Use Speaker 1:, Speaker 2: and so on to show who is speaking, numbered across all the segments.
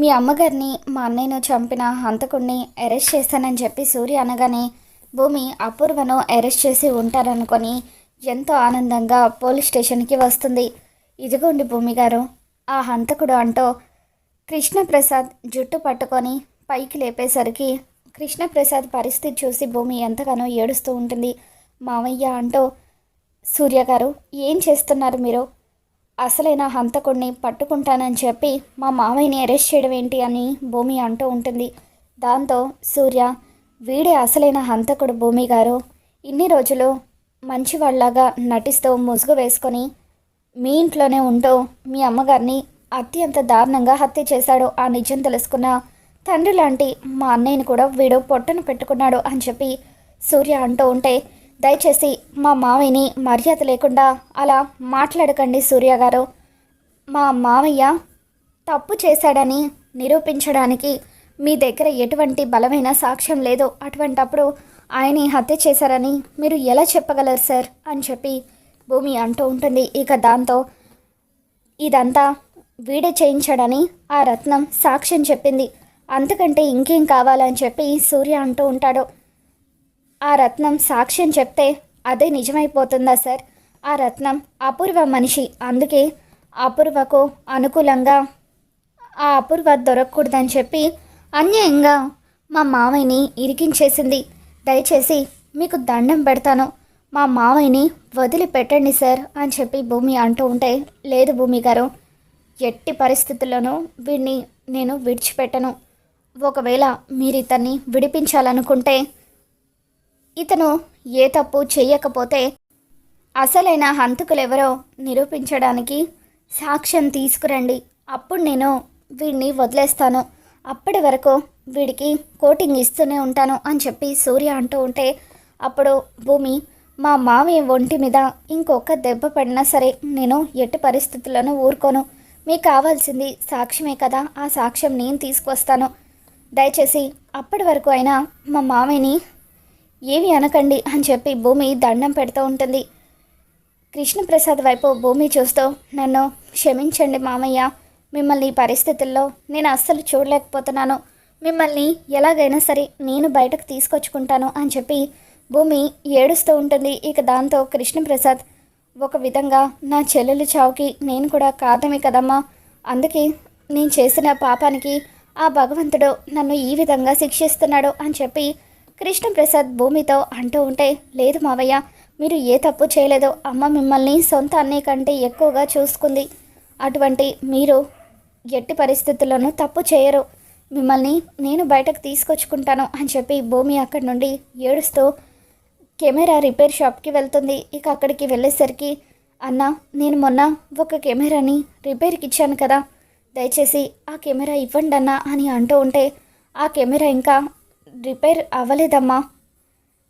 Speaker 1: మీ అమ్మగారిని మా అన్నయ్యను చంపిన హంతకుడిని అరెస్ట్ చేస్తానని చెప్పి సూర్య అనగానే భూమి అపూర్వను అరెస్ట్ చేసి ఉంటారనుకొని ఎంతో ఆనందంగా పోలీస్ స్టేషన్కి వస్తుంది. ఇదిగోండి భూమి గారు ఆ హంతకుడు అంటూ కృష్ణప్రసాద్ జుట్టు పట్టుకొని పైకి లేపేసరికి కృష్ణప్రసాద్ పరిస్థితి చూసి భూమి ఎంతగానో ఏడుస్తూ ఉంటుంది. మావయ్య అంటూ సూర్య గారు ఏం చేస్తున్నారు మీరు? అసలైన హంతకుడిని పట్టుకుంటానని చెప్పి మా మామయ్యని అరెస్ట్ చేయడం ఏంటి అని భూమి అంటూ ఉంటుంది. దాంతో సూర్య వీడే అసలైన హంతకుడు భూమి గారు. ఇన్ని రోజులు మంచివాళ్ళలాగా నటిస్తూ ముసుగు వేసుకొని మీ ఇంట్లోనే ఉంటూ మీ అమ్మగారిని అత్యంత దారుణంగా హత్య చేశాడు ఆ నిజం తెలుసుకున్న తండ్రి లాంటి మా అన్నయ్యని కూడా వీడు పొట్టను పెట్టుకున్నాడు అని చెప్పి సూర్య అంటూ ఉంటే దయచేసి మా మామయ్యని మర్యాద లేకుండా అలా మాట్లాడకండి సూర్య గారు. మా మావయ్య తప్పు చేశాడని నిరూపించడానికి మీ దగ్గర ఎటువంటి బలమైన సాక్ష్యం లేదు. అటువంటప్పుడు ఆయన్ని హత్య చేశారని మీరు ఎలా చెప్పగలరు సార్? అని చెప్పి భూమి అంటూ ఉంటుంది. ఇక దాంతో ఇదంతా వీడే చేయించాడని ఆ రత్నం సాక్ష్యం చెప్పింది. అంతకంటే ఇంకేం కావాలని చెప్పి సూర్య అంటూ ఉంటాడు. ఆ రత్నం సాక్ష్యం చెప్తే అదే నిజమైపోతుందా సార్? ఆ రత్నం అపూర్వ మనిషి. అందుకే అపూర్వకు అనుకూలంగా ఆ అపూర్వ దొరకకూడదని చెప్పి అన్యాయంగా మా మావయ్యని ఇరికించేసింది. దయచేసి మీకు దండం పెడతాను. మా మావయ్యని వదిలిపెట్టండి సార్ అని చెప్పి భూమి అంటూ ఉంటే లేదు భూమి గారు ఎట్టి పరిస్థితుల్లోనూ వీడిని నేను విడిచిపెట్టను. ఒకవేళ మీరు ఇతన్ని విడిపించాలనుకుంటే ఇతను ఏ తప్పు చేయకపోతే అసలైన హంతకులెవరో నిరూపించడానికి సాక్ష్యం తీసుకురండి. అప్పుడు నేను వీడిని వదిలేస్తాను. అప్పటి వరకు వీడికి కోటింగ్ ఇస్తూనే ఉంటాను అని చెప్పి సూర్య అంటూ ఉంటే అప్పుడు భూమి మా మామయ్య ఒంటి మీద ఇంకొక దెబ్బ పడినా సరే నేను ఎట్టి పరిస్థితుల్లోనూ ఊరుకోను. మీకు కావాల్సింది సాక్ష్యమే కదా ఆ సాక్ష్యం నేను తీసుకొస్తాను. దయచేసి అప్పటి వరకు అయినా మా మామయ్యని ఏమి అనకండి అని చెప్పి భూమి దండం పెడుతూ ఉంటుంది. కృష్ణప్రసాద్ వైపు భూమి చూస్తూ నన్ను క్షమించండి మామయ్య మిమ్మల్ని పరిస్థితుల్లో నేను అస్సలు చూడలేకపోతున్నాను. మిమ్మల్ని ఎలాగైనా సరే నేను బయటకు తీసుకొచ్చుకుంటాను అని చెప్పి భూమి ఏడుస్తూ ఉంటుంది. ఇక దాంతో కృష్ణప్రసాద్ ఒక విధంగా నా చెల్లెలు చావుకి నేను కూడా కారణమే కదమ్మా. అందుకే నేను చేసిన పాపానికి ఆ భగవంతుడు నన్ను ఈ విధంగా శిక్షిస్తున్నాడు అని చెప్పి కృష్ణప్రసాద్ భూమితో అంటూ ఉంటే లేదు మావయ్య మీరు ఏ తప్పు చేయలేదు అమ్మ మిమ్మల్ని సొంత అన్నయ్య కంటే ఎక్కువగా చూసుకుంది. అటువంటి మీరు ఎట్టి పరిస్థితుల్లోనూ తప్పు చేయరు. మిమ్మల్ని నేను బయటకు తీసుకొచ్చుకుంటాను అని చెప్పి భూమి అక్కడి నుండి ఏడుస్తూ కెమెరా రిపేర్ షాప్కి వెళ్తుంది. ఇక అక్కడికి వెళ్ళేసరికి అన్న నేను మొన్న ఒక కెమెరాని రిపేర్కి ఇచ్చాను కదా. దయచేసి ఆ కెమెరా ఇవ్వండి అన్న అని అంటూ ఉంటే ఆ కెమెరా ఇంకా రిపేర్ అవ్వలేదమ్మా.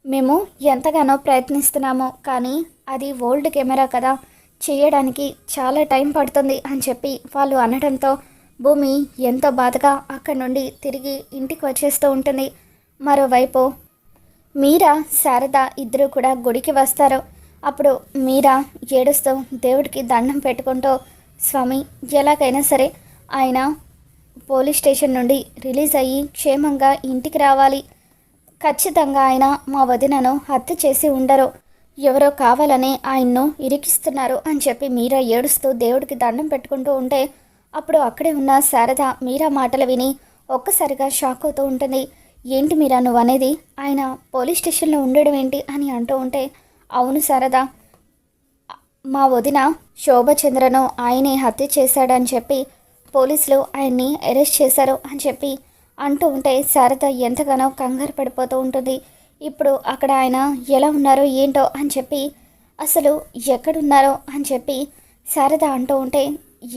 Speaker 1: మేము ఎంతగానో ప్రయత్నిస్తున్నాము కానీ అది ఓల్డ్ కెమెరా కదా. చేయడానికి చాలా టైం పడుతుంది అని చెప్పి వాళ్ళు అనడంతో భూమి ఎంతో బాధగా అక్కడి నుండి తిరిగి ఇంటికి వచ్చేస్తూ ఉంటుంది. మరోవైపు మీరా శారద ఇద్దరు కూడా గుడికి వస్తారు. అప్పుడు మీరా ఏడుస్తూ దేవుడికి దండం పెట్టుకుంటూ స్వామి ఎలాగైనా సరే ఆయన పోలీస్ స్టేషన్ నుండి రిలీజ్ అయ్యి క్షేమంగా ఇంటికి రావాలి. ఖచ్చితంగా ఆయన మా వదినను హత్య చేసి ఉండరు. ఎవరో కావాలని ఆయన్ను ఇరికిస్తున్నారు అని చెప్పి మీరా ఏడుస్తూ దేవుడికి దండం పెట్టుకుంటూ ఉంటే అప్పుడు అక్కడే ఉన్న శారద మీరా మాటలు విని ఒక్కసారిగా షాక్ అవుతూ ఉంటుంది. ఏంటి మీరా నువ్వు అనేది? ఆయన పోలీస్ స్టేషన్లో ఉండడం ఏంటి? అని అంటూ ఉంటే అవును శారద మా వదిన శోభచంద్రను ఆయనే హత్య చేశాడని చెప్పి పోలీసులు ఆయన్ని అరెస్ట్ చేశారు అని చెప్పి అంటూ ఉంటే శారద ఎంతగానో కంగారు పడిపోతూ ఉంటుంది. ఇప్పుడు అక్కడ ఆయన ఎలా ఉన్నారో ఏంటో అని చెప్పి అసలు ఎక్కడున్నారో అని చెప్పి శారద అంటూ ఉంటే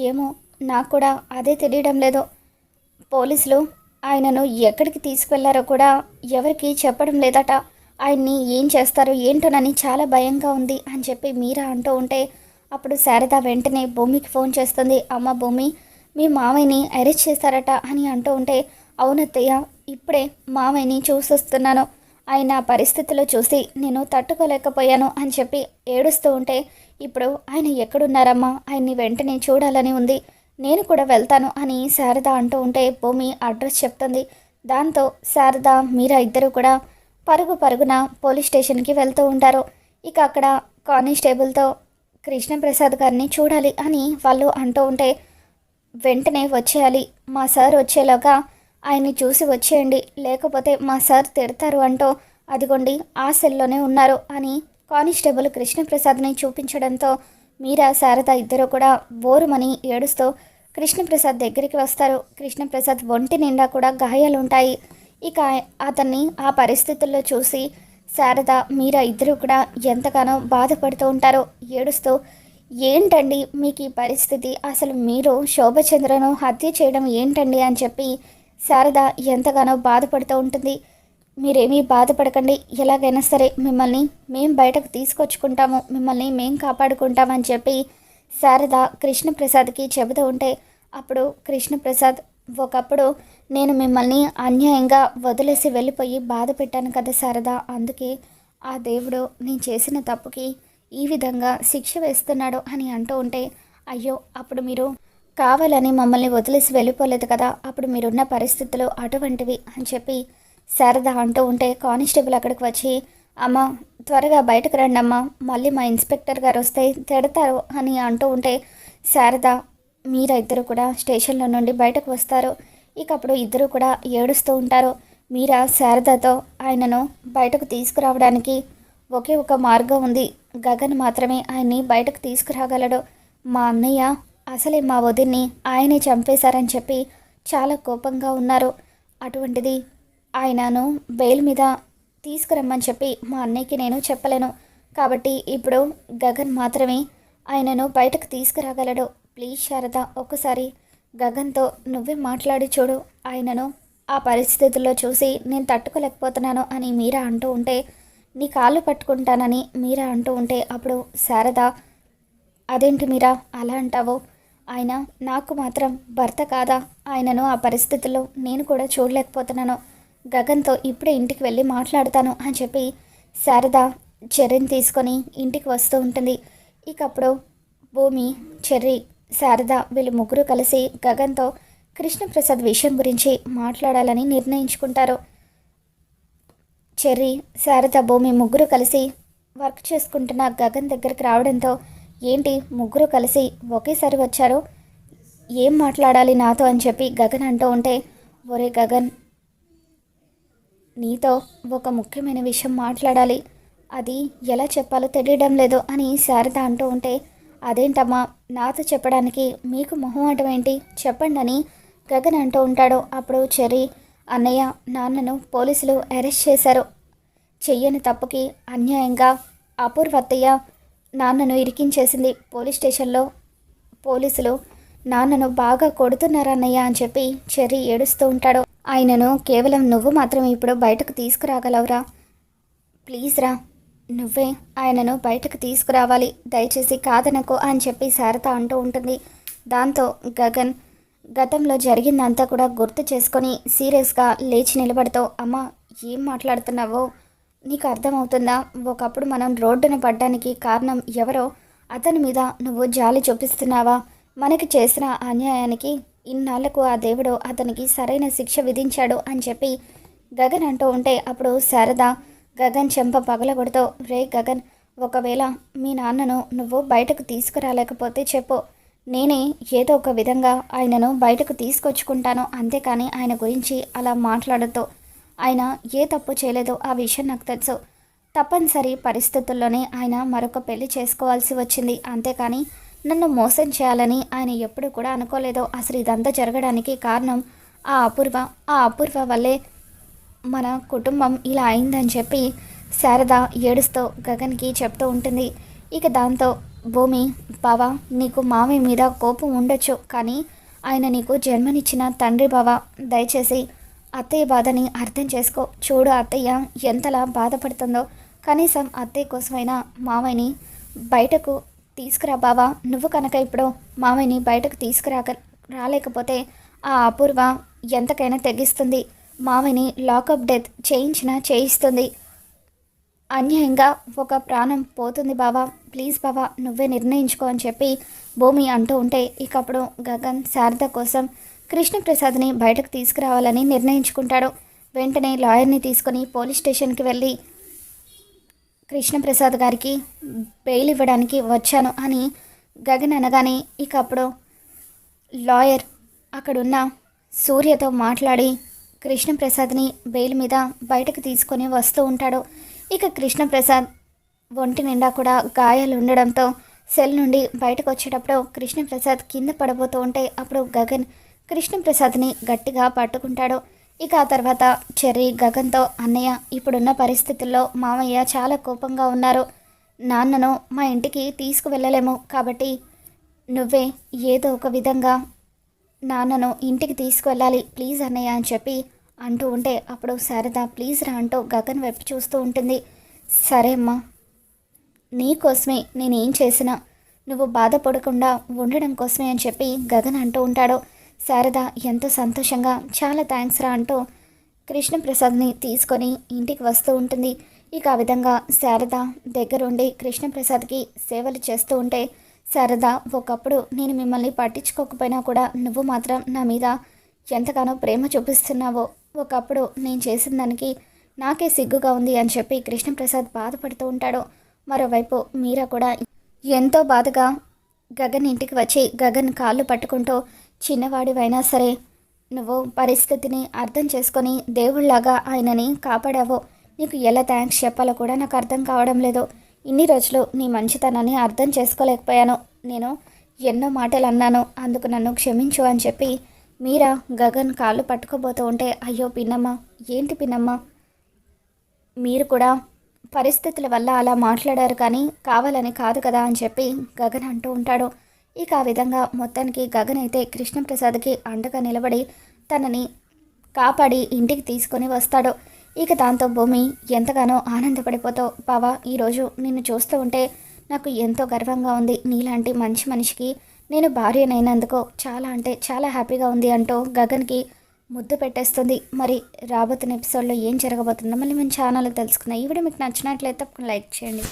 Speaker 1: ఏమో నాకు కూడా అదే తెలియడం లేదు. పోలీసులు ఆయనను ఎక్కడికి తీసుకెళ్ళారో కూడా ఎవరికి చెప్పడం లేదట. ఆయన్ని ఏం చేస్తారో ఏంటోనని చాలా భయంగా ఉంది అని చెప్పి మీరా అంటూ ఉంటే అప్పుడు శారద వెంటనే భూమికి ఫోన్ చేస్తుంది. అమ్మ భూమి మీ మామయ్యని అరెస్ట్ చేశారట అని అంటూ ఉంటే అవునత్తయ్య ఇప్పుడే మామయ్యని చూసొస్తున్నాను. ఆయన పరిస్థితులు పరిస్థితిలో చూసి నేను తట్టుకోలేకపోయాను అని చెప్పి ఏడుస్తూ ఉంటే ఇప్పుడు ఆయన ఎక్కడున్నారమ్మా? ఆయన్ని వెంటనే చూడాలని ఉంది. నేను కూడా వెళ్తాను అని శారద అంటూ ఉంటే భూమి అడ్రస్ చెప్తుంది. దాంతో శారద మీరా ఇద్దరు కూడా పరుగు పరుగున పోలీస్ స్టేషన్కి వెళ్తూ ఉంటారు. ఇక అక్కడ కానిస్టేబుల్తో కృష్ణప్రసాద్ గారిని చూడాలి అని వాళ్ళు అంటూ ఉంటే వెంటనే వచ్చేయాలి. మా సార్ వచ్చేలాగా ఆయన్ని చూసి వచ్చేయండి. లేకపోతే మా సార్ తిడతారు అంటూ అదిగోండి ఆ సెల్లోనే ఉన్నారు అని కానిస్టేబుల్ కృష్ణప్రసాద్ని చూపించడంతో మీరా శారద ఇద్దరు కూడా బోరుమని ఏడుస్తూ కృష్ణప్రసాద్ దగ్గరికి వస్తారు. కృష్ణప్రసాద్ ఒంటి నిండా కూడా గాయాలు ఉంటాయి ఇక అతన్ని ఆ పరిస్థితుల్లో చూసి శారద మీరా ఇద్దరు కూడా ఎంతగానో బాధపడుతూ ఉంటారు. ఏడుస్తూ ఏంటండి మీకు ఈ పరిస్థితి? అసలు మీరు శోభచంద్రను హత్య చేయడం ఏంటండి అని చెప్పి శారద ఎంతగానో బాధపడుతూ ఉంటుంది. మీరేమీ బాధపడకండి. ఎలాగైనా సరే మిమ్మల్ని మేం బయటకు తీసుకొచ్చుకుంటాము. మిమ్మల్ని మేం కాపాడుకుంటామని చెప్పి శారద కృష్ణప్రసాద్కి చెబుతూ ఉంటే అప్పుడు కృష్ణప్రసాద్ ఒకప్పుడు నేను మిమ్మల్ని అన్యాయంగా వదిలేసి వెళ్ళిపోయి బాధ పెట్టాను కదా శారద. అందుకే ఆ దేవుడు నేను చేసిన తప్పుకి ఈ విధంగా శిక్ష వేస్తున్నాడు అని అంటూ ఉంటే అయ్యో అప్పుడు మీరు కావాలని మమ్మల్ని వదిలేసి వెళ్ళిపోలేదు కదా అప్పుడు మీరున్న పరిస్థితులు అటువంటివి అని చెప్పి శారద అంటూ ఉంటే కానిస్టేబుల్ అక్కడికి వచ్చి అమ్మ త్వరగా బయటకు రండి అమ్మ మళ్ళీ మా ఇన్స్పెక్టర్ గారు వస్తే తిడతారు అని అంటూ ఉంటే శారద మీరిద్దరు కూడా స్టేషన్లో నుండి బయటకు వస్తారు. ఇక అప్పుడు ఇద్దరు కూడా ఏడుస్తూ ఉంటారు. మీరా శారదతో ఆయనను బయటకు తీసుకురావడానికి ఒకే ఒక మార్గం ఉంది. గగన్ మాత్రమే ఆయన్ని బయటకు తీసుకురాగలడు. మా అన్నయ్య అసలే మా వదిన్ని ఆయనే చంపేశారని చెప్పి చాలా కోపంగా ఉన్నారు. అటువంటిది ఆయనను బెయిల్ మీద తీసుకురమ్మని చెప్పి మా అన్నయ్యకి నేను చెప్పలేను. కాబట్టి ఇప్పుడు గగన్ మాత్రమే ఆయనను బయటకు తీసుకురాగలడు. ప్లీజ్ శారద ఒక్కసారి గగన్తో నువ్వే మాట్లాడి చూడు. ఆయనను ఆ పరిస్థితుల్లో చూసి నేను తట్టుకోలేకపోతున్నాను అని మీరా అంటూ ఉంటే నీ కాళ్ళు పట్టుకుంటానని మీరా అంటూ ఉంటే అప్పుడు శారద అదేంటి మీరా అలా అంటావు? ఆయన నాకు మాత్రం భర్త కాదా? ఆయనను ఆ పరిస్థితుల్లో నేను కూడా చూడలేకపోతున్నాను. గగన్తో ఇప్పుడే ఇంటికి వెళ్ళి మాట్లాడతాను అని చెప్పి శారద చెర్రిని తీసుకొని ఇంటికి వస్తూ ఉంటుంది. ఇకప్పుడు భూమి చెర్రి శారద వీళ్ళు ముగ్గురు కలిసి గగన్తో కృష్ణప్రసాద్ విషయం గురించి మాట్లాడాలని నిర్ణయించుకుంటారు. చెర్రీ శారద భూమి ముగ్గురు కలిసి వర్క్ చేసుకుంటున్న గగన్ దగ్గరికి రావడంతో ఏంటి ముగ్గురు కలిసి ఒకేసారి వచ్చారు? ఏం మాట్లాడాలి నాతో? అని చెప్పి గగన్ అంటూ ఉంటే ఒరే గగన్ నీతో ఒక ముఖ్యమైన విషయం మాట్లాడాలి. అది ఎలా చెప్పాలో తెలియడం లేదు అని శారద అంటూ ఉంటే అదేంటమ్మా నాతో చెప్పడానికి మీకు మొహమాటం ఏంటి? చెప్పండి అని గగన్ అంటూ ఉంటాడు. అప్పుడు చెర్రీ అన్నయ్య నాన్నను పోలీసులు అరెస్ట్ చేశారు. చెయ్యని తప్పుకి అన్యాయంగా అపూర్వత్తయ్య నాన్నను ఇరికించేసింది పోలీస్ స్టేషన్లో. పోలీసులు నాన్నను బాగా కొడుతున్నారన్నయ్య అని చెప్పి చెర్రి ఏడుస్తూ ఉంటాడు. ఆయనను కేవలం నువ్వు మాత్రం ఇప్పుడు బయటకు తీసుకురాగలవురా. ప్లీజ్ రా నువ్వే ఆయనను బయటకు తీసుకురావాలి. దయచేసి కాదనకు అని చెప్పి శారద అంటూ ఉంటుంది. దాంతో గగన్ గతంలో జరిగిందంతా కూడా గుర్తు చేసుకొని సీరియస్గా లేచి నిలబడతావు అమ్మ ఏం మాట్లాడుతున్నావో? నీకు అర్థమవుతుందా? ఒకప్పుడు మనం రోడ్డున పడ్డానికి కారణం ఎవరో? అతని మీద నువ్వు జాలి చూపిస్తున్నావా? మనకి చేసిన అన్యాయానికి ఇన్నాళ్ళకు ఆ దేవుడు అతనికి సరైన శిక్ష విధించాడు అని చెప్పి గగన్ అంటూ ఉంటే అప్పుడు శారద గగన్ చెంప పగలగొడుతూ రే గగన్ ఒకవేళ మీ నాన్నను నువ్వు బయటకు తీసుకురాలేకపోతే చెప్పు. నేనే ఏదో ఒక విధంగా ఆయనను బయటకు తీసుకొచ్చుకుంటాను అంతేకాని ఆయన గురించి అలా మాట్లాడద్దు. ఆయన ఏ తప్పు చేయలేదో ఆ విషయం నాకు తెలుసు. తప్పనిసరి పరిస్థితుల్లోనే ఆయన మరొక పెళ్ళి చేసుకోవాల్సి వచ్చింది. అంతేకాని నన్ను మోసం చేయాలని ఆయన ఎప్పుడు కూడా అనుకోలేదో. అసలు ఇదంతా జరగడానికి కారణం ఆ అపూర్వ. ఆ అపూర్వ వల్లే మన కుటుంబం ఇలా అయిందని చెప్పి శారద ఏడుస్తూ గగన్కి చెప్తూ ఉంటుంది. ఇక దాంతో భూమి బావ నీకు మామయ్య మీద కోపం ఉండొచ్చు కానీ ఆయన నీకు జన్మనిచ్చిన తండ్రి బావ. దయచేసి అత్తయ్య బాధని అర్థం చేసుకో. చూడు అత్తయ్య ఎంతలా బాధపడుతుందో. కనీసం అత్తయ్య కోసమైనా మామయ్యని బయటకు తీసుకురా బావా. నువ్వు కనుక ఇప్పుడు మామయ్యని బయటకు తీసుకురాక రాలేకపోతే ఆ అపూర్వ ఎంతకైనా తెగిస్తుంది. మామయ్యని లాకప్ డెత్ చేయించినా చేయిస్తుంది. అన్యాయంగా ఒక ప్రాణం పోతుంది బావా. ప్లీజ్ బావా నువ్వే నిర్ణయించుకో అని చెప్పి భూమి అంటూ ఉంటే ఇకప్పుడు గగన్ శారద కోసం కృష్ణప్రసాద్ని బయటకు తీసుకురావాలని నిర్ణయించుకుంటాడు. వెంటనే లాయర్ని తీసుకొని పోలీస్ స్టేషన్కి వెళ్ళి కృష్ణప్రసాద్ గారికి బెయిల్ ఇవ్వడానికి వచ్చాను అని గగన్ అనగానే ఇక అప్పుడు లాయర్ అక్కడున్న సూర్యతో మాట్లాడి కృష్ణప్రసాద్ని బెయిల్ మీద బయటకు తీసుకొని వస్తూ ఉంటాడు. ఇక కృష్ణప్రసాద్ ఒంటి నిండా కూడా గాయాలు ఉండడంతో సెల్ నుండి బయటకు వచ్చేటప్పుడు కృష్ణప్రసాద్ కింద పడబోతూ ఉంటే అప్పుడు గగన్ కృష్ణప్రసాద్ని గట్టిగా పట్టుకుంటాడు. ఇక ఆ తర్వాత చెర్రీ గగన్తో అన్నయ్య ఇప్పుడున్న పరిస్థితుల్లో మామయ్య చాలా కోపంగా ఉన్నారు. నాన్నను మా ఇంటికి తీసుకువెళ్ళలేము కాబట్టి నువ్వే ఏదో ఒక విధంగా నాన్నను ఇంటికి తీసుకువెళ్ళాలి ప్లీజ్ అన్నయ్య అని చెప్పి అంటూ ఉంటే అప్పుడు శారద ప్లీజ్ రా అంటూ గగన్ వైపు చూస్తూ ఉంటుంది. సరే అమ్మా నీకోసమే నేనేం చేసినా నువ్వు బాధపడకుండా ఉండడం కోసమే అని చెప్పి గగన్ అంటూ ఉంటాడు. శారద ఎంతో సంతోషంగా చాలా థ్యాంక్స్ రా అంటూ కృష్ణప్రసాద్ని తీసుకొని ఇంటికి వస్తూ ఉంటుంది. ఇక ఆ విధంగా శారద దగ్గరుండి కృష్ణప్రసాద్కి సేవలు చేస్తూ ఉంటే శారద ఒకప్పుడు నేను మిమ్మల్ని పట్టించుకోకపోయినా కూడా నువ్వు మాత్రం నా మీద ఎంతగానో ప్రేమ చూపిస్తున్నావో. ఒకప్పుడు నేను చేసిన దానికి నాకే సిగ్గుగా ఉంది అని చెప్పి కృష్ణప్రసాద్ బాధపడుతూ ఉంటాడు. మరోవైపు మీరా కూడా ఎంతో బాధగా గగన్ ఇంటికి వచ్చి గగన్ కాళ్ళు పట్టుకుంటూ చిన్నవాడివైనా సరే నువ్వు పరిస్థితిని అర్థం చేసుకొని దేవుళ్ళాగా ఆయనని కాపాడావు. నీకు ఎలా థ్యాంక్స్ చెప్పాలో కూడా నాకు అర్థం కావడం లేదు. ఇన్ని రోజులు నీ మంచితనాన్ని అర్థం చేసుకోలేకపోయాను. నేను ఎన్నో మాటలు అన్నాను. అందుకు నన్ను క్షమించు అని చెప్పి మీరా? గగన్ కాళ్ళు పట్టుకోబోతూ ఉంటే అయ్యో పిన్నమ్మ ఏంటి పిన్నమ్మ? మీరు కూడా పరిస్థితుల వల్ల అలా మాట్లాడారు కానీ కావాలని కాదు కదా అని చెప్పి గగన్ అంటూ ఉంటాడు. ఇక ఆ విధంగా మొత్తానికి గగన్ అయితే కృష్ణప్రసాద్కి అండగా నిలబడి తనని కాపాడి ఇంటికి తీసుకొని వస్తాడు. ఇక దాంతో భూమి ఎంతగానో ఆనందపడిపోతావు బావా ఈరోజు నిన్ను చూస్తూ ఉంటే నాకు ఎంతో గర్వంగా ఉంది. నీలాంటి మంచి మనిషికి నేను భార్యనైనందుకు చాలా అంటే చాలా హ్యాపీగా ఉంది అంటూ గగన్కి ముద్దు పెట్టేస్తుంది. మరి రాబోతున్న ఎపిసోడ్లో ఏం జరగబోతుందో మళ్ళీ మన ఛానల్లో తెలుసుకుందాం. ఈ వీడియో మీకు నచ్చినట్లయితే తప్పకుండా లైక్ చేయండి.